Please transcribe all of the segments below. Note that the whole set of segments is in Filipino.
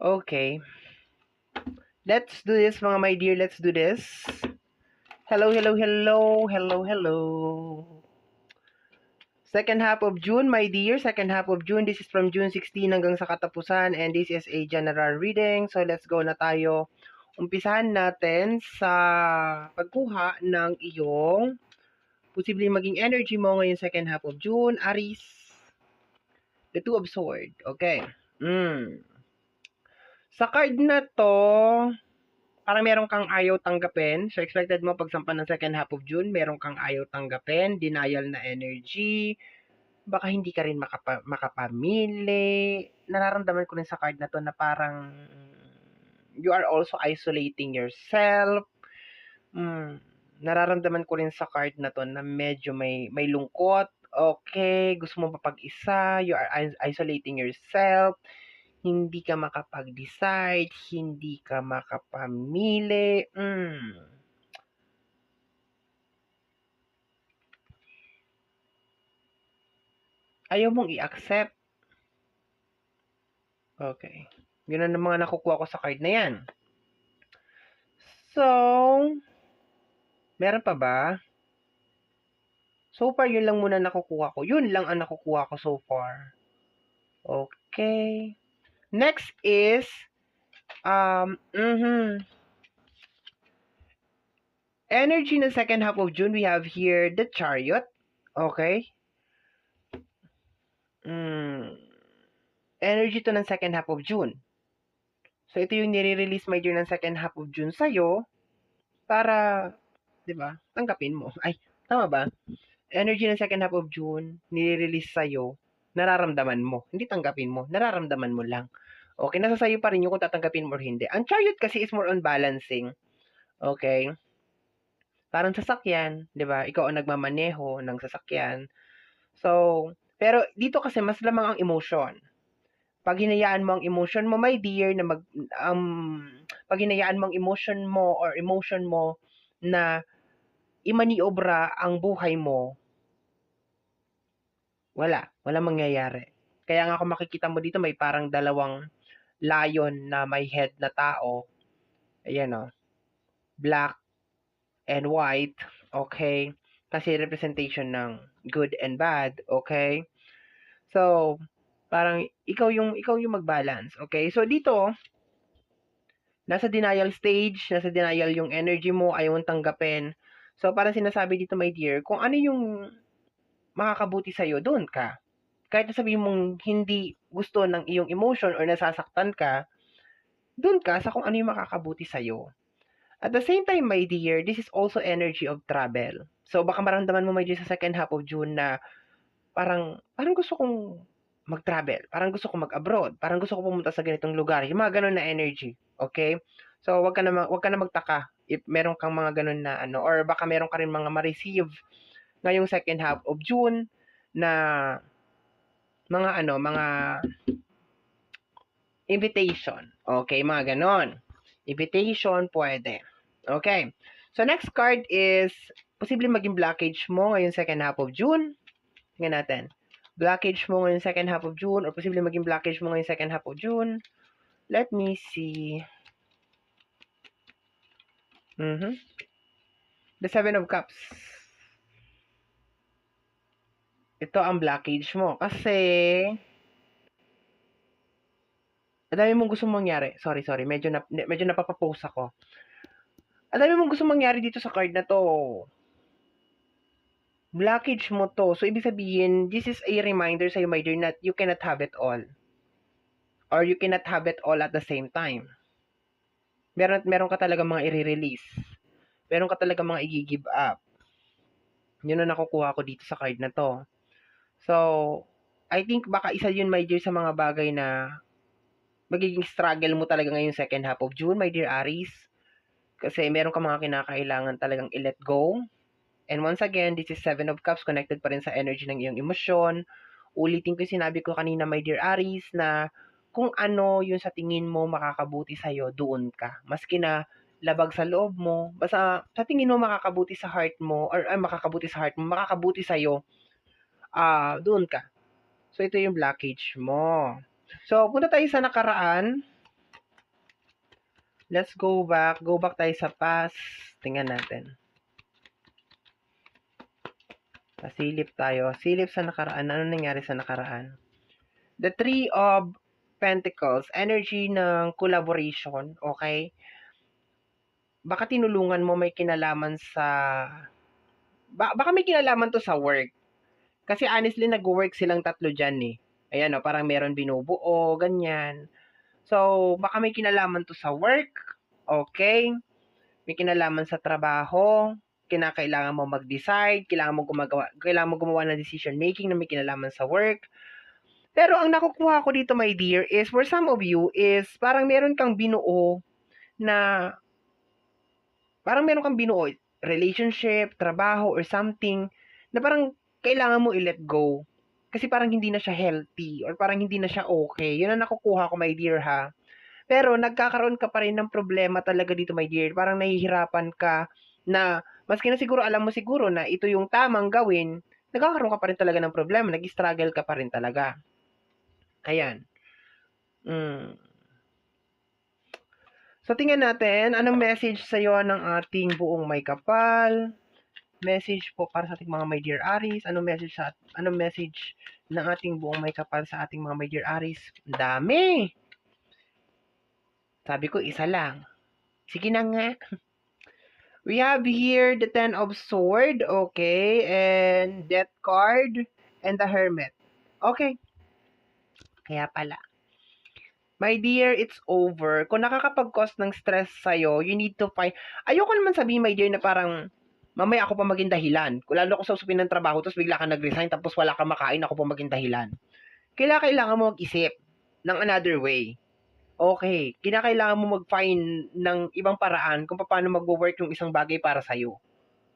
Okay. Let's do this, mga my dear. Let's do this. Hello, hello, hello. Hello, hello. Second half of June, my dear. Second half of June. This is from June 16 hanggang sa katapusan. And this is a general reading. So, let's go na tayo. Umpisahan natin sa pagkuha ng iyong posibleng maging energy mo ngayong second half of June. Aris. The Two of Swords. Okay. Mm. Sa card na to, parang meron kang ayaw tanggapin. So, expected mo pagsampan ng second half of June, meron kang ayaw tanggapin, denial na energy, baka hindi ka rin makapa, makapamili. Nararamdaman ko rin sa card na to na parang you are also isolating yourself. Mm, nararamdaman ko rin sa card na to na medyo may, may lungkot. Okay, gusto mo papag-isa, you are isolating yourself hindi ka makapag-decide, hindi ka makapamili. Mm. Ayaw mong i-accept. Okay. Yun ang mga nakukuha ko sa card na yan. So, meron pa ba? So far, yun lang muna nakukuha ko. Yun lang ang nakukuha ko so far. Okay. Next is, um, mm-hmm. Energy in the second half of June, we have here the chariot. Okay. Mm. Energy to ng second half of June. So, ito yung nire-release dear ng second half of June sa'yo para, di ba, tanggapin mo. Ay, tama ba? Energy ng second half of June, nire-release sa'yo, nararamdaman mo. Hindi tanggapin mo, nararamdaman mo lang. Okay, nasa sayo pa rin yung kung tatanggapin mo or hindi. Ang chariot kasi is more on balancing. Okay? Parang sasakyan, 'di ba? Ikaw ang nagmamaneho ng sasakyan. So, pero dito kasi mas lamang ang emotion. Pag hinayaan mo ang emotion mo, my dear, na mag um pag hinayaan mo ang emotion mo or emotion mo na imaniobra ang buhay mo, wala, wala mangyayari. Kaya nga kung makikita mo dito may parang dalawang lion na may head na tao. Ayan o. Oh. Black and white. Okay? Kasi representation ng good and bad. Okay? So, parang ikaw yung ikaw yung mag-balance. Okay? So dito nasa denial stage, nasa denial yung energy mo, ayaw mong tanggapin. So parang sinasabi dito my dear, kung ano yung makakabuti sa iyo, doon ka kahit na sabihin mong hindi gusto ng iyong emotion or nasasaktan ka, dun ka sa kung ano yung makakabuti sa'yo. At the same time, my dear, this is also energy of travel. So, baka maramdaman mo, my dear, sa second half of June na parang, parang gusto kong mag-travel. Parang gusto kong mag-abroad. Parang gusto ko pumunta sa ganitong lugar. Yung mga ganun na energy. Okay? So, wag ka na, wag ka na magtaka if meron kang mga ganun na ano, or baka meron ka rin mga ma-receive ngayong second half of June na mga ano, mga invitation. Okay, mga ganon. Invitation, pwede. Okay. So, next card is, posible maging blockage mo ngayong second half of June. Tingnan natin. Blockage mo ngayong second half of June or posible maging blockage mo ngayong second half of June. Let me see. Mm-hmm. The Seven of Cups ito ang blockage mo. Kasi, ang dami mong gusto mangyari. Sorry, sorry. Medyo, na, medyo napapapost ako. Ang dami mong gusto mangyari dito sa card na to. Blockage mo to. So, ibig sabihin, this is a reminder sa'yo, my dear, that you cannot have it all. Or you cannot have it all at the same time. Meron, meron ka talaga mga i-release. Meron ka talaga mga i-give up. Yun ang nakukuha ko dito sa card na to. So, I think baka isa yun, my dear, sa mga bagay na magiging struggle mo talaga ngayong second half of June, my dear Aries. Kasi meron ka mga kinakailangan talagang i-let go. And once again, this is Seven of Cups, connected pa rin sa energy ng iyong emosyon. Ulitin ko yung sinabi ko kanina, my dear Aries, na kung ano yung sa tingin mo makakabuti sa'yo, doon ka. Maski na labag sa loob mo, basta sa tingin mo makakabuti sa heart mo, or ay, makakabuti sa heart mo, makakabuti sa'yo, ah, doon ka. So, ito yung blockage mo. So, punta tayo sa nakaraan. Let's go back. Go back tayo sa past. Tingnan natin. Pasilip tayo. Silip sa nakaraan. Ano nangyari sa nakaraan? The Three of Pentacles. Energy ng collaboration. Okay? Baka tinulungan mo may kinalaman sa... Ba- baka may kinalaman to sa work. Kasi honestly, nag-work silang tatlo dyan eh. Ayan o, parang meron binubuo, ganyan. So, baka may kinalaman to sa work. Okay? May kinalaman sa trabaho kinakailangan mo mag-decide, kailangan mo gumagawa, kailangan mo gumawa ng decision making na may kinalaman sa work. Pero ang nakukuha ko dito, my dear, is for some of you is parang meron kang binuo na parang meron kang binuo relationship, trabaho, or something na parang kailangan mo i-let go. Kasi parang hindi na siya healthy or parang hindi na siya okay. Yun ang nakukuha ko, my dear, ha? Pero nagkakaroon ka pa rin ng problema talaga dito, my dear. Parang nahihirapan ka na maski na siguro alam mo siguro na ito yung tamang gawin, nagkakaroon ka pa rin talaga ng problema, nag-struggle ka pa rin talaga. Ayan. Mm. So, tingnan natin, anong message sa iyo ng ating buong may kapal? Message po para sa ating mga my dear Aries. Anong message sa anong message ng ating buong may kapal sa ating mga my dear Aries? Dami. Sabi ko isa lang. Sige na nga. We have here the Ten of Sword, okay, and Death card, and the Hermit. Okay. Kaya pala. My dear, it's over. Kung nakakapag-cause ng stress sa'yo, you need to find... Ayoko naman sabihin, my dear, na parang mamaya ako pa maging dahilan. Lalo ako sa usapin ng trabaho, tapos bigla ka nag-resign, tapos wala ka makain, ako pa maging dahilan. Kailangan, kailangan mo mag-isip ng another way okay, kinakailangan mo mag-find ng ibang paraan kung paano mag-work yung isang bagay para sa'yo.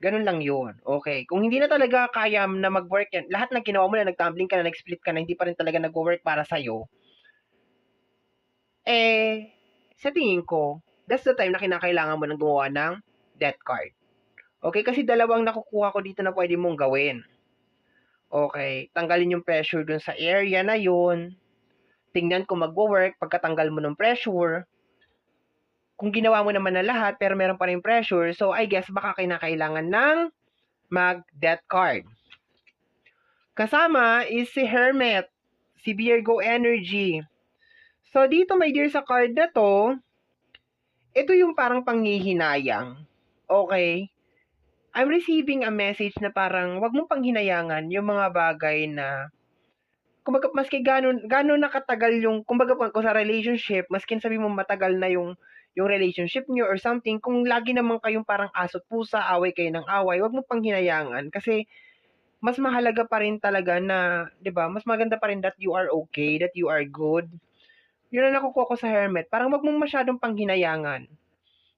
Ganun lang yun. Okay. Kung hindi na talaga kaya na mag-work yan, lahat ng ginawa mo na, nag-tumbling ka na, nag-split ka na, hindi pa rin talaga nag-work para sa'yo, eh, sa tingin ko, that's the time na kinakailangan mo nang gumawa ng debt card. Okay? Kasi dalawang nakukuha ko dito na pwede mong gawin. Okay. Tanggalin yung pressure dun sa area na yun tingnan kung magwo-work pagkatanggal mo ng pressure. Kung ginawa mo naman na lahat pero meron pa rin pressure, so I guess baka kinakailangan ng mag-debt card. Kasama is si Hermit, si Virgo Energy. So dito my dear sa card na to, ito yung parang panghihinayang. Okay? I'm receiving a message na parang wag mong panghinayangan yung mga bagay na kumbaga maski ganon ganon nakatagal yung kumbaga kung sa relationship, maski sabi mo matagal na yung yung relationship niyo or something, kung lagi naman kayong parang asot pusa, away kayo ng away, wag mo pang hinayangan kasi mas mahalaga pa rin talaga na, 'di ba? Mas maganda pa rin that you are okay, that you are good. Yun ang nakukuha ko sa hermit. Parang wag mong masyadong panghinayangan.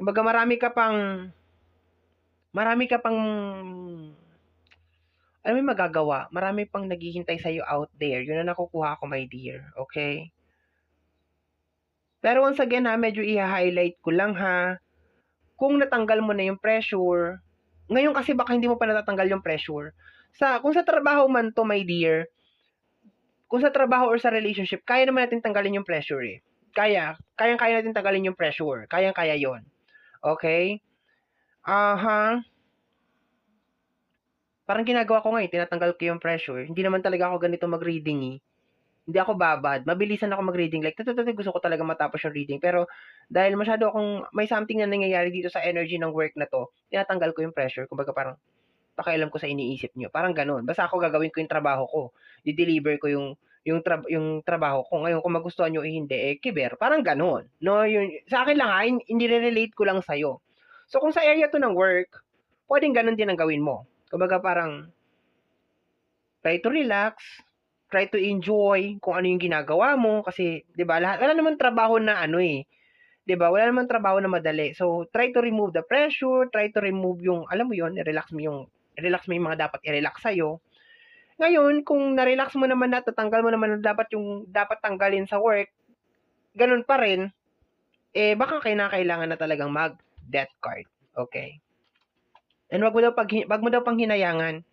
Kumbaga marami ka pang marami ka pang alam mo magagawa. Marami pang naghihintay sa'yo out there. Yun ang nakukuha ko, my dear. Okay? Pero once again ha, medyo i-highlight ko lang ha. Kung natanggal mo na yung pressure, ngayon kasi baka hindi mo pa natatanggal yung pressure. Sa, kung sa trabaho man to, my dear, kung sa trabaho or sa relationship, kaya naman natin tanggalin yung pressure eh. Kaya. Kayang-kaya natin tanggalin yung pressure. Kayang-kaya yon Okay? Aha. Uh-huh parang ginagawa ko ngayon, tinatanggal ko yung pressure. Hindi naman talaga ako ganito mag-reading eh. Hindi ako babad. Mabilisan ako mag-reading. Like, tatatatay, gusto ko talaga matapos yung reading. Pero, dahil masyado akong, may something na nangyayari dito sa energy ng work na to, tinatanggal ko yung pressure. Kumbaga parang, pakialam ko sa iniisip nyo. Parang ganun. Basta ako gagawin ko yung trabaho ko. I-deliver ko yung yung tra- yung trabaho ko ngayon kung magustuhan nyo eh hindi eh kiber parang ganun no yung sa akin lang ha hindi relate ko lang sa iyo so kung sa area to ng work pwedeng ganun din ang gawin mo Kumbaga parang try to relax, try to enjoy kung ano yung ginagawa mo kasi 'di ba? Lahat wala naman trabaho na ano eh. 'Di ba? Wala naman trabaho na madali. So try to remove the pressure, try to remove yung alam mo 'yon, relax mo yung relax mo yung mga dapat i-relax sa iyo. Ngayon, kung na-relax mo naman na, tatanggal mo naman na dapat yung dapat tanggalin sa work, ganun pa rin, eh baka kailangan na talagang mag death card. Okay? And wag mo daw pag wag mo daw pang hinayangan.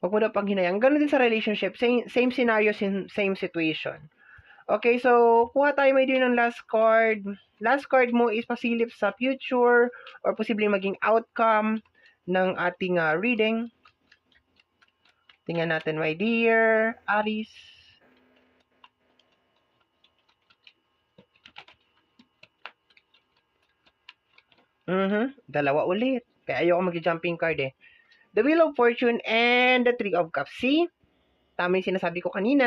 Wag mo daw pang hinayang. Ganun din sa relationship, same, same scenario, same, situation. Okay, so kuha tayo my dear ng last card. Last card mo is pasilip sa future or posibleng maging outcome ng ating ah, reading. Tingnan natin my dear Aris. Mhm, dalawa ulit. Kaya ayoko mag-jumping card eh. The Wheel of Fortune and the Three of Cups. See? Tama yung sinasabi ko kanina.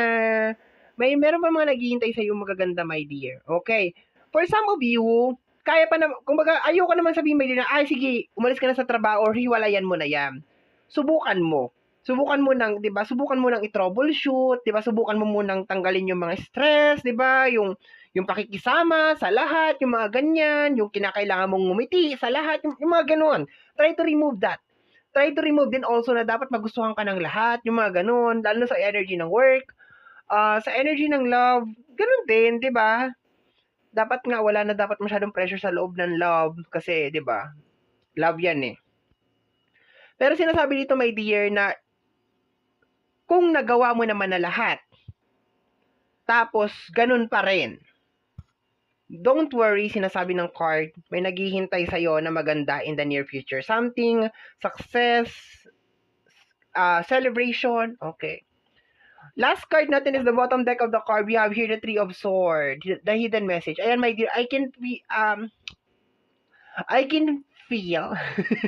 May meron pa mga naghihintay sa iyo magaganda, my dear. Okay. For some of you, kaya pa naman, kumbaga, ayoko naman sabihin, my dear, na, ay, sige, umalis ka na sa trabaho or hiwalayan mo na yan. Subukan mo. Subukan mo nang, 'di ba? Subukan mo nang i-troubleshoot, 'di ba? Subukan mo munang tanggalin yung mga stress, 'di ba? Yung yung pakikisama sa lahat, yung mga ganyan, yung kinakailangan mong ngumiti sa lahat, yung, yung mga ganoon. Try to remove that. Try to remove din also na dapat magustuhan ka ng lahat, yung mga ganoon, lalo na sa energy ng work, ah sa energy ng love, ganun din, 'di ba? Dapat nga wala na dapat masyadong pressure sa loob ng love kasi, 'di ba? Love 'yan eh. Pero sinasabi dito, my dear, na kung nagawa mo naman na lahat, tapos ganun pa rin, don't worry, sinasabi ng card, may naghihintay sa'yo na maganda in the near future. Something, success, uh, celebration, okay. Last card natin is the bottom deck of the card. We have here the Three of Swords, the hidden message. Ayan, my dear, I can be, um, I can feel.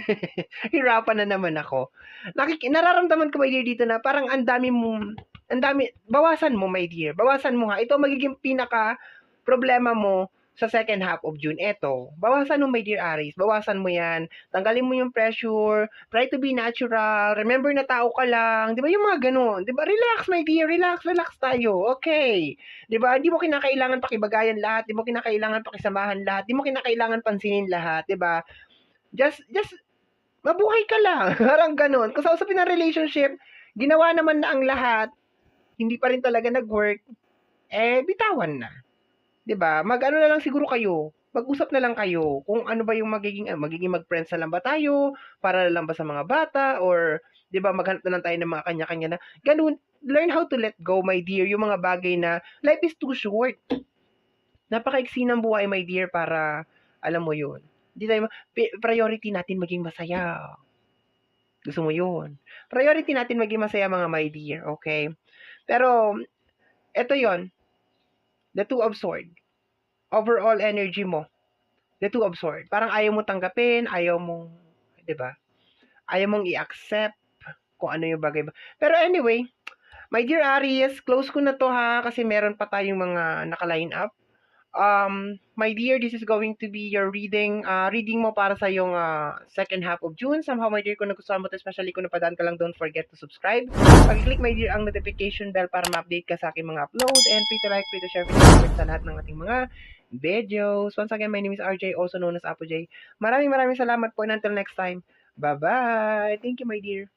Hirapan na naman ako. Nakik- nararamdaman ko, my dear, dito na parang ang dami mo, ang dami, bawasan mo, my dear. Bawasan mo ha. Ito magiging pinaka problema mo sa second half of June. Eto, bawasan mo, my dear Aries. Bawasan mo yan. Tanggalin mo yung pressure. Try to be natural. Remember na tao ka lang. Di ba yung mga ganun? Di ba? Relax, my dear. Relax, relax tayo. Okay. Di ba? Hindi mo kinakailangan pakibagayan lahat. Di mo kinakailangan pakisamahan lahat. Di mo kinakailangan pansinin lahat. Di ba? Just, just, mabuhay ka lang. Parang ganun. Kung sa usapin ng relationship, ginawa naman na ang lahat, hindi pa rin talaga nag-work, eh, bitawan na. 'Di ba? Mag-ano na lang siguro kayo. Mag-usap na lang kayo kung ano ba yung magiging ah, magiging mag-friends na lang ba tayo para lang ba sa mga bata or 'di ba maghanap na lang tayo ng mga kanya-kanya na ganun. Learn how to let go, my dear, yung mga bagay na life is too short. Napakaiksi ng buhay, my dear, para alam mo 'yun. Hindi tayo priority natin maging masaya. Gusto mo 'yun. Priority natin maging masaya mga my dear, okay? Pero eto 'yon, the two of sword. Overall energy mo, the two of sword. Parang ayaw mo tanggapin, ayaw mong, 'di ba? Ayaw mong i-accept kung ano yung bagay. ba- Pero anyway, my dear Aries, close ko na to ha kasi meron pa tayong mga naka-line up. Um, my dear, this is going to be your reading. ah reading mo para sa yung ah, second half of June. Somehow, my dear, kung nagustuhan mo to, especially kung napadaan ka lang, don't forget to subscribe. Pag-click, my dear, ang notification bell para ma-update ka sa aking mga upload. And free to like, free to share, free to sa lahat ng ating mga videos. Once again, my name is RJ, also known as Apo J. Maraming maraming salamat po and until next time. Bye-bye! Thank you, my dear.